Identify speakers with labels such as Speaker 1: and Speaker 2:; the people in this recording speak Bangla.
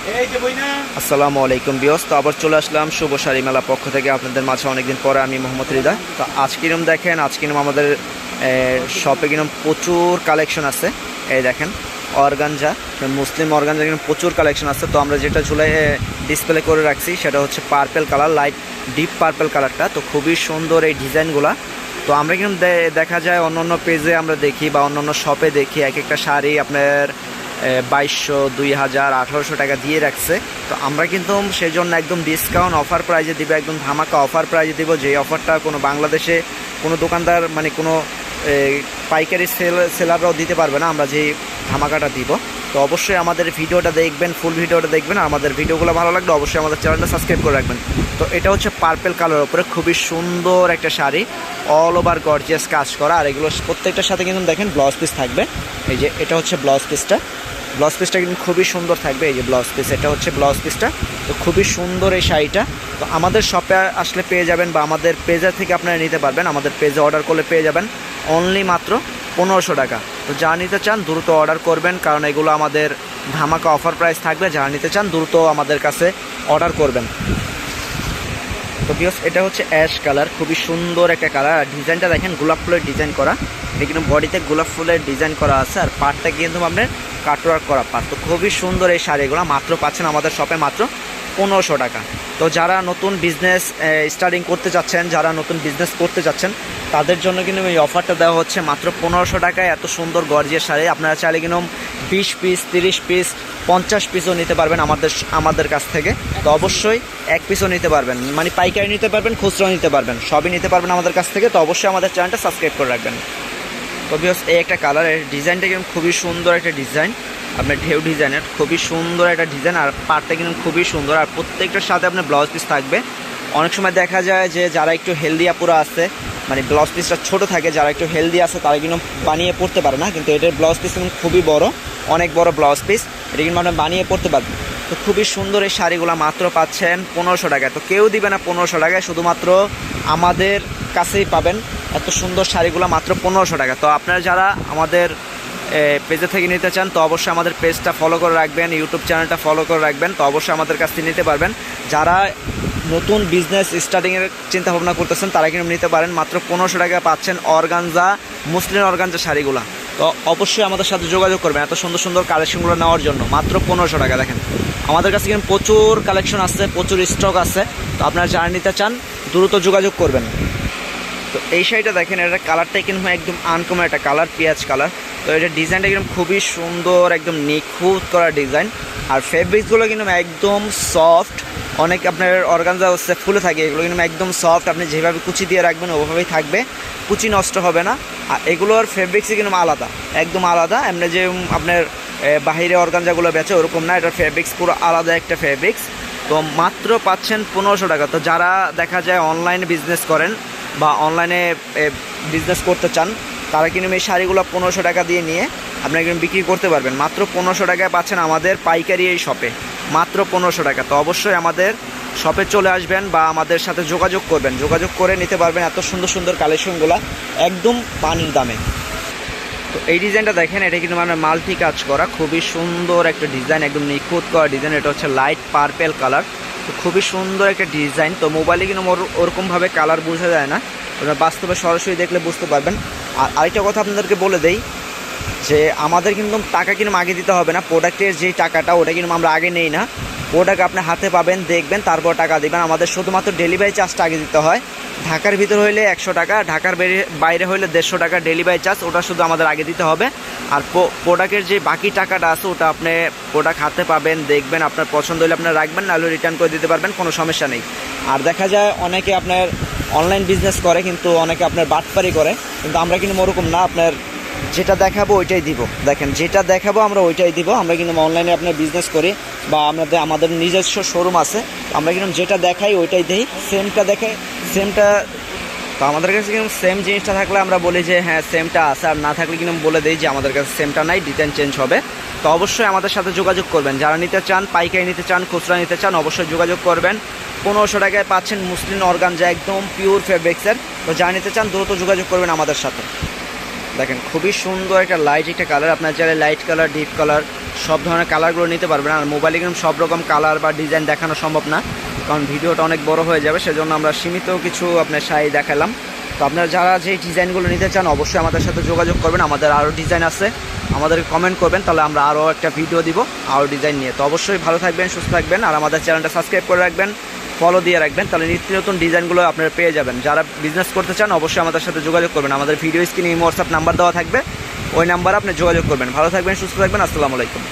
Speaker 1: আসসালামু আলাইকুম বিয়স তো আবার চলে আসলাম শুভ শাড়ি মেলা পক্ষ থেকে। আপনাদের মাঝে অনেকদিন পরে আমি মোহাম্মদ হৃদয়। তো আজকে কিরম দেখেন আজকে কিরম আমাদের শপে কিরম প্রচুর কালেকশন আছে। এই দেখেন, অর্গানজা, মুসলিম অর্গানজা কিরম প্রচুর কালেকশন আছে। তো আমরা যেটা ঝুলাই ডিসপ্লে করে রাখছি, সেটা হচ্ছে purple colour light deep purple কালারটা তো খুবই সুন্দর এই ডিজাইনগুলা। তো আমরা কিন্তু দেখা যায় অন্য অন্য পেজে আমরা দেখি বা অন্য অন্য শপে দেখি, এক একটা শাড়ি আপনার বাইশশো, দুই হাজার, আঠারোশো টাকা দিয়ে রাখছে। তো আমরা কিন্তু সেই জন্য একদম ডিসকাউন্ট অফার প্রাইজে দিব, একদম ধামাকা অফার প্রাইজে দিব যে অফারটা কোনো বাংলাদেশে কোনো দোকানদার মানে কোনো পাইকারি সেল সেলাররাও দিতে পারবে না, আমরা যে ধামাকাটা দিব। তো অবশ্যই আমাদের ভিডিওটা দেখবেন ফুল ভিডিওটা দেখবেন আমাদের ভিডিওগুলো ভালো লাগলে অবশ্যই আমাদের চ্যানেলটা সাবস্ক্রাইব করে রাখবেন। তো এটা হচ্ছে পার্পেল কালার উপরে খুবই সুন্দর একটা শাড়ি অল ওভার গর্জিয়াস কাজ করা। আর এগুলো প্রত্যেকটার সাথে কিন্তু দেখেন ব্লাউজ পিস থাকবে। এই যে এটা হচ্ছে ব্লাউজ পিসটা ব্লাউজ পিসটা কিন্তু খুবই সুন্দর থাকবে, এই যে ব্লাউজ পিস এটা হচ্ছে ব্লাউজ পিসটা তো খুবই সুন্দর এই শাড়িটা। তো আমাদের শপে আসলে পেয়ে যাবেন বা আমাদের পেজের থেকে আপনারা নিতে পারবেন। আমাদের পেজে অর্ডার করলে পেয়ে যাবেন। অনলি মাত্র পনেরোশো টাকা। তো যা নিতে চান, দ্রুত অর্ডার করবেন, কারণ এগুলো আমাদের ধামাকা অফার প্রাইস থাকবে। যারা নিতে চান, দ্রুত আমাদের কাছে অর্ডার করবেন। তো বিয়স এটা হচ্ছে অ্যাশ কালার খুবই সুন্দর একটা কালার আর ডিজাইনটা দেখেন, গোলাপ ফুলের ডিজাইন করা। কিন্তু বডিতে গোলাপ ফুলের ডিজাইন করা আছে। আর পাটটা কিন্তু আপনার কাটওয়ার্ক করা পাট। তো খুবই সুন্দর এই শাড়িগুলো, মাত্র পাচ্ছেন আমাদের শপে মাত্র পনেরোশো টাকা। তো যারা নতুন বিজনেস স্টার্টিং করতে যাচ্ছেন যারা নতুন বিজনেস করতে যাচ্ছেন তাদের জন্য কিন্তু এই অফারটা দেওয়া হচ্ছে মাত্র পনেরোশো টাকায়। এত সুন্দর গর্জিয়াস শাড়ি। আপনারা চাইলে কিন্তু বিশ পিস তিরিশ পিস পঞ্চাশ পিসও নিতে পারবেন আমাদের আমাদের কাছ থেকে। তো অবশ্যই এক পিসও নিতে পারবেন। মানে পাইকারি নিতে পারবেন খুচরাও নিতে পারবেন। সবই নিতে পারবেন আমাদের কাছ থেকে। তো অবশ্যই আমাদের চ্যানেলটা সাবস্ক্রাইব করে রাখবেন। তো বিকজ এই একটা কালারের ডিজাইনটা কিন্তু খুবই সুন্দর একটা ডিজাইন আপনার ঢেউ ডিজাইনের, খুবই সুন্দর একটা ডিজাইন আর পাটটা কিন্তু খুবই সুন্দর আর প্রত্যেকটার সাথে আপনার ব্লাউজ পিস থাকবে। অনেক সময় দেখা যায় যে যারা একটু হেলদি আপুরা আছে মানে ব্লাউজ পিসটা ছোট থাকে, যারা একটু হেলদি আছে, তারা কিন্তু বানিয়ে পড়তে পারে না, কিন্তু এটার ব্লাউজ পিস কিন্তু খুবই বড়, অনেক বড় ব্লাউজ পিস এটা কিন্তু আপনার বানিয়ে পড়তে পারবেন। তো খুবই সুন্দর এই শাড়িগুলো মাত্র পাচ্ছেন পনেরোশো টাকায়। তো কেউ দিবে না পনেরোশো টাকায়, শুধুমাত্র আমাদের কাছেই পাবেন। এত সুন্দর শাড়িগুলো মাত্র পনেরোশো টাকা তো আপনারা যারা আমাদের পেজে থেকে নিতে চান, তো অবশ্যই আমাদের পেজটা ফলো করে রাখবেন ইউটিউব চ্যানেলটা ফলো করে রাখবেন, তো অবশ্যই আমাদের কাছ থেকে নিতে পারবেন। যারা নতুন বিজনেস স্টার্টিংয়ের চিন্তা ভাবনা করতেছেন, তারা কিন্তু নিতে পারেন। মাত্র পনেরোশো টাকা পাচ্ছেন অর্গানজা, মুসলিম অর্গানজা শাড়িগুলো। তো অবশ্যই আমাদের সাথে যোগাযোগ করবেন, এত সুন্দর সুন্দর কালেকশনগুলো নেওয়ার জন্য। মাত্র পনেরোশো টাকা, দেখেন। আমাদের কাছে কিন্তু প্রচুর কালেকশন আছে, প্রচুর স্টক আছে। তো আপনারা যারা নিতে চান, দ্রুত যোগাযোগ করবেন। তো এই শাড়িটা দেখেন এটা কালারটাই কিন্তু একদম আনকমন একটা কালার পেঁয়াজ কালার তো এটা ডিজাইনটা কিন্তু খুবই সুন্দর, একদম নিখুঁত করা ডিজাইন আর ফেব্রিক্সগুলো কিন্তু একদম সফট অনেক আপনার অর্গানজা হচ্ছে, ফুলে থাকে, এগুলো কিন্তু একদম সফট আপনি যেভাবে কুচি দিয়ে রাখবেন, ওভাবেই থাকবে, কুচি নষ্ট হবে না। আর এগুলোর ফেব্রিক্সই কিন্তু আলাদা, একদম আলাদা। এমনি যে আপনার বাহিরে অর্গানজাগুলো বেচে, ওরকম না, এটার ফেব্রিক্স পুরো আলাদা একটা ফেব্রিক্স তো মাত্র পাচ্ছেন পনেরোশো টাকা। তো যারা দেখা যায় অনলাইনে বিজনেস করেন বা অনলাইনে বিজনেস করতে চান, তারা কিন্তু এই শাড়িগুলো পনেরোশো টাকা দিয়ে নিয়ে আপনারা কিন্তু বিক্রি করতে পারবেন। মাত্র পনেরোশো টাকায় পাচ্ছেন আমাদের পাইকারি এই শপে মাত্র পনেরোশো টাকা। তো অবশ্যই আমাদের শপে চলে আসবেন বা আমাদের সাথে যোগাযোগ করবেন। যোগাযোগ করে নিতে পারবেন এত সুন্দর সুন্দর কালেকশনগুলো একদম পানির দামে। তো এই ডিজাইনটা দেখেন, এটা কিন্তু মানে মাল্টি কাজ করা। খুবই সুন্দর একটা ডিজাইন, একদম নিখুঁত করা ডিজাইন। এটা হচ্ছে লাইট পার্পেল কালার তো খুবই সুন্দর একটা ডিজাইন। তো মোবাইলে কিন্তু ওর- ওরকমভাবে কালার বোঝা যায় না। ওরা বাস্তবে সরাসরি দেখলে বুঝতে পারবেন। আর আরেকটা কথা আপনাদেরকে বলে দেই, যে আমাদের কিন্তু টাকা কিন্তু আগে দিতে হবে না। প্রোডাক্টের যে টাকাটা, ওটা কিন্তু আমরা আগে নেই না। প্রোডাক্ট আপনি হাতে পাবেন, দেখবেন, তারপর টাকা দিবেন। আমাদের শুধুমাত্র ডেলিভারি চার্জটা আগে দিতে হয়। ঢাকার ভিতর হইলে একশো টাকা, ঢাকার বাইরে- হইলে দেড়শো টাকা ডেলিভারি চার্জ ওটা শুধু আমাদের আগে দিতে হবে। আর প্রোডাক্টের যে বাকি টাকাটা আছে, ওটা আপনি প্রোডাক্ট হাতে পাবেন, দেখবেন, আপনার পছন্দ হলে আপনার রাখবেন, নাহলে রিটার্ন করে দিতে পারবেন, কোনো সমস্যা নেই। আর দেখা যায় অনেকে আপনার অনলাইন বিজনেস করে, কিন্তু অনেকে আপনার বাটপারি করে, কিন্তু আমরা কিন্তু ওরকম না, আপনার যেটা দেখাবো ওইটাই দিব। দেখেন, যেটা দেখাবো আমরা ওইটাই দিব। আমরা কিন্তু অনলাইনে আপনার বিজনেস করি বা আমাদের আমাদের নিজস্ব শোরুম আছে। আমরা কিন্তু যেটা দেখাই ওইটাই দিই। সেমটা দেখাই সেমটা তো আমাদের কাছে কিন্তু সেম জিনিসটা থাকলে আমরা বলি যে হ্যাঁ সেমটা আছে। আর না থাকলে কিন্তু বলে দিই যে, আমাদের কাছে সেমটা নাই ডিজাইন চেঞ্জ হবে। তো অবশ্যই আমাদের সাথে যোগাযোগ করবেন। যারা নিতে চান, পাইকারি নিতে চান, খুচরা নিতে চান, অবশ্যই যোগাযোগ করবেন। পনেরোশো টাকায় পাচ্ছেন মুসলিম অর্গান যা একদম পিওর ফেব্রিক্সের তো যা নিতে চান, দ্রুত যোগাযোগ করবেন আমাদের সাথে। দেখেন, খুবই সুন্দর একটা লাইট একটা কালার আপনার চাইলে লাইট কালার ডিপ কালার সব ধরনের কালারগুলো নিতে পারবেন। আর মোবাইলে কিন্তু সব রকম কালার বা ডিজাইন দেখানো সম্ভব না, কারণ ভিডিওটা অনেক বড় হয়ে যাবে, সেজন্য আমরা সীমিত কিছু আপনার শাড়ি দেখালাম। তো আপনারা যারা যে ডিজাইনগুলো নিতে চান, অবশ্যই আমাদের সাথে যোগাযোগ করবেন। আমাদের আরও ডিজাইন আছে, আমাদেরকে কমেন্ট করবেন, তাহলে আমরা আরও একটা ভিডিও দিব আরও ডিজাইন নিয়ে। তো অবশ্যই ভালো থাকবেন, সুস্থ থাকবেন, আর আমাদের চ্যানেলটা সাবস্ক্রাইব করে রাখবেন। ফলো দিয়ে রাখবেন, তাহলে নিত্য নতুন ডিজাইনগুলো আপনারা পেয়ে যাবেন। যারা বিজনেস করতে চান, অবশ্যই আমাদের সাথে যোগাযোগ করবেন। আমাদের ভিডিও স্ক্রিনে হোয়াটসঅ্যাপ নাম্বার দেওয়া থাকবে। ওই নাম্বারে আপনি যোগাযোগ করবেন। ভালো থাকবেন, সুস্থ থাকবেন, আসসালামু আলাইকুম।